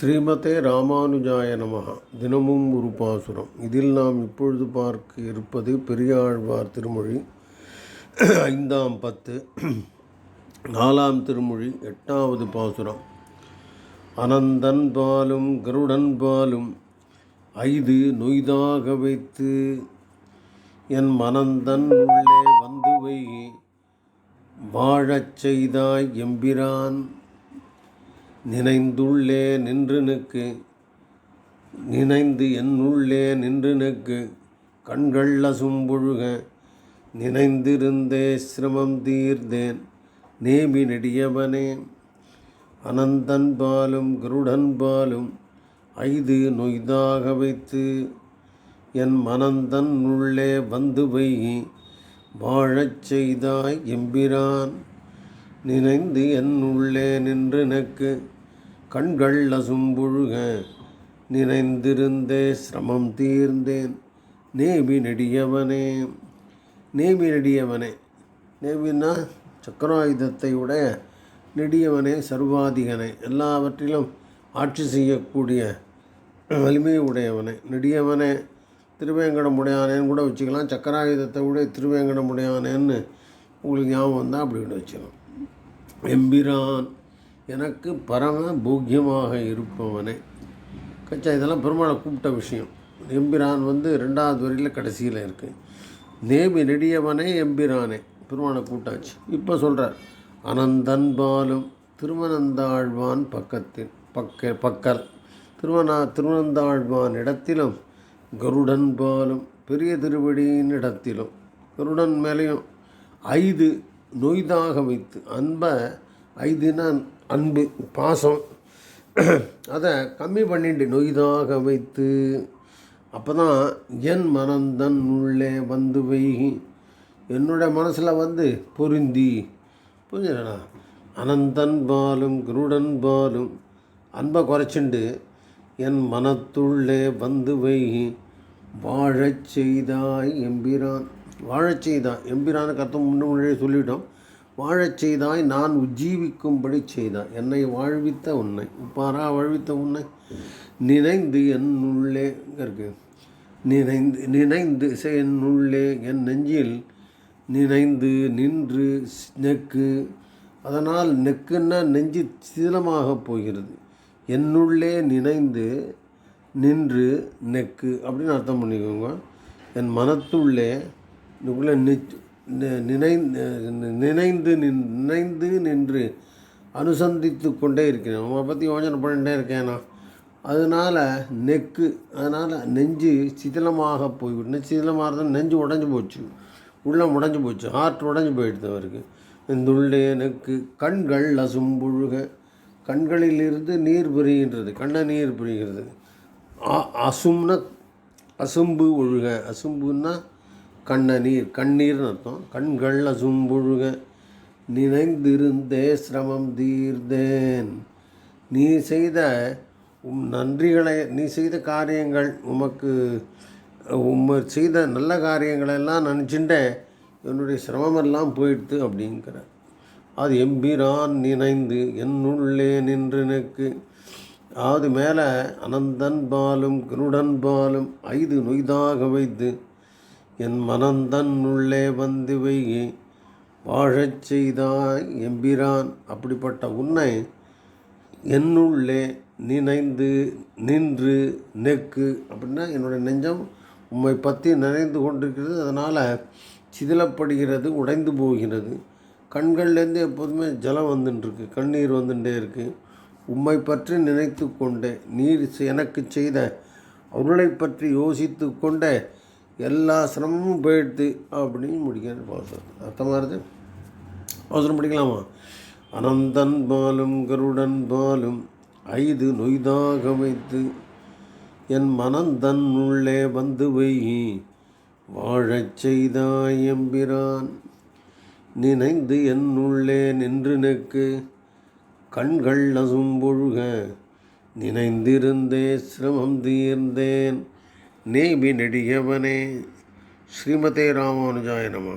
ஸ்ரீமதே ராமானுஜாய நமகா தினமும் ஒரு பாசுரம். இதில் நாம் இப்பொழுது பார்க்க இருப்பது பெரியாழ்வார் திருமொழி. ஐந்தாம் பத்து. நாலாம் திருமொழி எட்டாவது பாசுரம். அனந்தன் பாலும் கருடன் பாலும் ஐது நொய்தாக வைத்து என் மனந்தன் உள்ளே வந்து வை வாழச் செய்தாய் எம்பிரான். நினைந்துள்ளே நின்று நிற்கு நினைந்து என்னுள்ளே நின்று நிற்கு கண்கள் அசும்பொழுக நினைந்திருந்தே சிரமம் தீர்ந்தேன். நேமி நெடியவனே அனந்தன் பாலும் குருடன் பாலும் ஐது நொய்தாக வைத்து என் மனந்தன் உள்ளே வந்து வை வாழச் செய்தாய் எம்பிரான். நினைந்து என் உள்ளே நின்று நக்கு கண்கள் அசும்புழுக நினைந்திருந்தே சிரமம் தீர்ந்தேன். நேமி நெடியவனே நேமி நெடியவனே. நேமின்னா சக்கராயுதத்தை உடைய நெடியவனே சர்வாதிகனே. எல்லாவற்றிலும் ஆட்சி செய்யக்கூடிய வலிமை உடையவனே. நெடியவனே திருவேங்கடமுடையானேன்னு கூட வச்சுக்கலாம். சக்கராயுதத்தை விட திருவேங்கடமுடையானேன்னு உங்களுக்கு ஞாபகம் வந்தால் அப்படி கூட வச்சுக்கலாம். எம்பிரான் எனக்கு பரம பூக்கியமாக இருப்பவனே. கச்சா இதெல்லாம் பெருமாளை கூப்பிட்ட விஷயம். எம்பிரான் வந்து ரெண்டாவது வரியில் கடைசியில் இருக்குது நேமி நெடியவனே எம்பிரானே. பெருமாளை கூட்டாச்சு இப்போ சொல்கிறார் அனந்தன் பாலும் திருவனந்தாழ்வான் பக்கத்தில் பக்க பக்கல். திருவனா திருவனந்தாழ்வான் இடத்திலும் கருடன் பாலும் பெரிய திருவடியின் இடத்திலும். கருடன் மேலேயும் ஐது நொய்தாக வைத்து அன்பை ஐதுனா அன்பு பாசம். அதை கம்மி பண்ணிட்டு நொய்தாக வைத்து அப்போ தான் என் மனந்தன் உள்ளே வந்து வை என்னோட மனசில் வந்து பொருந்தி. புரிஞ்சுடா அனந்தன் பாலும் குருடன் பாலும் அன்பை குறைச்சிண்டு என் மனத்துள்ளே வந்து வை வாழச் செய்தாய் எம்பிரான். வாழச் செய்தாய். எம்பிரானுக்கு அர்த்தம் முன்னே முன்னாடியே சொல்லிட்டோம். வாழச் செய்தாய் நான் உஜ்ஜீவிக்கும்படி செய்தாய். என்னை வாழ்வித்த உன்னை. உப்பாரா வாழ்வித்த உன்னை? நினைந்து என் உள்ளே இருக்கு? நினைந்து நினைந்து என் உள்ளே என் நெஞ்சில் நினைந்து நின்று நெக்கு. அதனால் நெக்குன்னா நெஞ்சு சிதிலமாக போகிறது. என்னுள்ளே நினைந்து நின்று நெக்கு. அப்படின்னு அர்த்தம் பண்ணிக்கோங்க. என் மனத்துள்ளே இதுக்குள்ளே நினைந்து நினைந்து நின் நினைந்து நின்று அனுசந்தித்து கொண்டே இருக்கிறேன் உங்களை பற்றி யோசனை பண்ணிகிட்டே இருக்கேன் நான். அதனால் நெக்கு அதனால் நெஞ்சு சிதிலமாக போய்விட்டு சிதிலமாக நெஞ்சு உடஞ்சி போச்சு. உள்ளே உடஞ்சி போச்சு. ஹார்ட் உடஞ்சி போயிடுது அவருக்கு. இந்த உள்ளே நெக்கு கண்கள் அசும்புழுக கண்களிலிருந்து நீர் புரிகின்றது. கண்ண நீர் புரிகிறது. அசும்னா அசும்பு ஒழுக அசும்புன்னா கண்ண நீர் கண்ணீர்னு அர்த்தம். கண்கள் சும்புழுக நினைந்திருந்தே சிரமம் தீர்ந்தேன். நீ செய்த உம் நன்றிகளை நீ செய்த காரியங்கள் உமக்கு உம் செய்த நல்ல காரியங்களெல்லாம் நினச்சிட்டே என்னுடைய சிரமமெல்லாம் போயிடுத்து அப்படிங்கிற அது எம்பிரான் நினைந்து என்னுள்ளே நின்று எனக்கு அது மேலே அனந்தன் பாலும் கருடன் பாலும் ஐது நொய்தாக வைத்து என் மனந்தன் உள்ளே வந்து வை வாழச் செய்தாய் எம்பிரான். அப்படிப்பட்ட உன்னை என்னுள்ளே நினைந்து நின்று நெக்கு அப்படின்னா என்னுடைய நெஞ்சம் உம்மை பற்றி நினைந்து கொண்டிருக்கிறது. அதனால் சிதிலப்படுகிறது உடைந்து போகிறது. கண்கள்லேருந்து எப்போதுமே ஜலம் வந்துட்டுருக்கு கண்ணீர் வந்துட்டே இருக்குது உம்மை பற்றி நினைத்து கொண்டே நீர் எனக்கு செய்த அருளை பற்றி யோசித்து கொண்டே எல்லா சிரமமும் போயிடுது அப்படின்னு முடிக்கிற பாசம் அர்த்தமாக இருக்குது அவசரம் படிக்கலாமா? அனந்தன் பாலும் கருடன் பாலும் ஐது நொய்தாக வைத்து என் மனந்தன் உள்ளே வந்து வை வாழச் செய்தாய் எம்பிரான். நினைந்து என் உள்ளே நின்று நிற்கு கண்கள் அசும்பொழுக நினைந்திருந்தே சிரமம் தீர்ந்தேன். நேமி நெடியவனே ஸ்ரீமதே ராமானுஜாய நம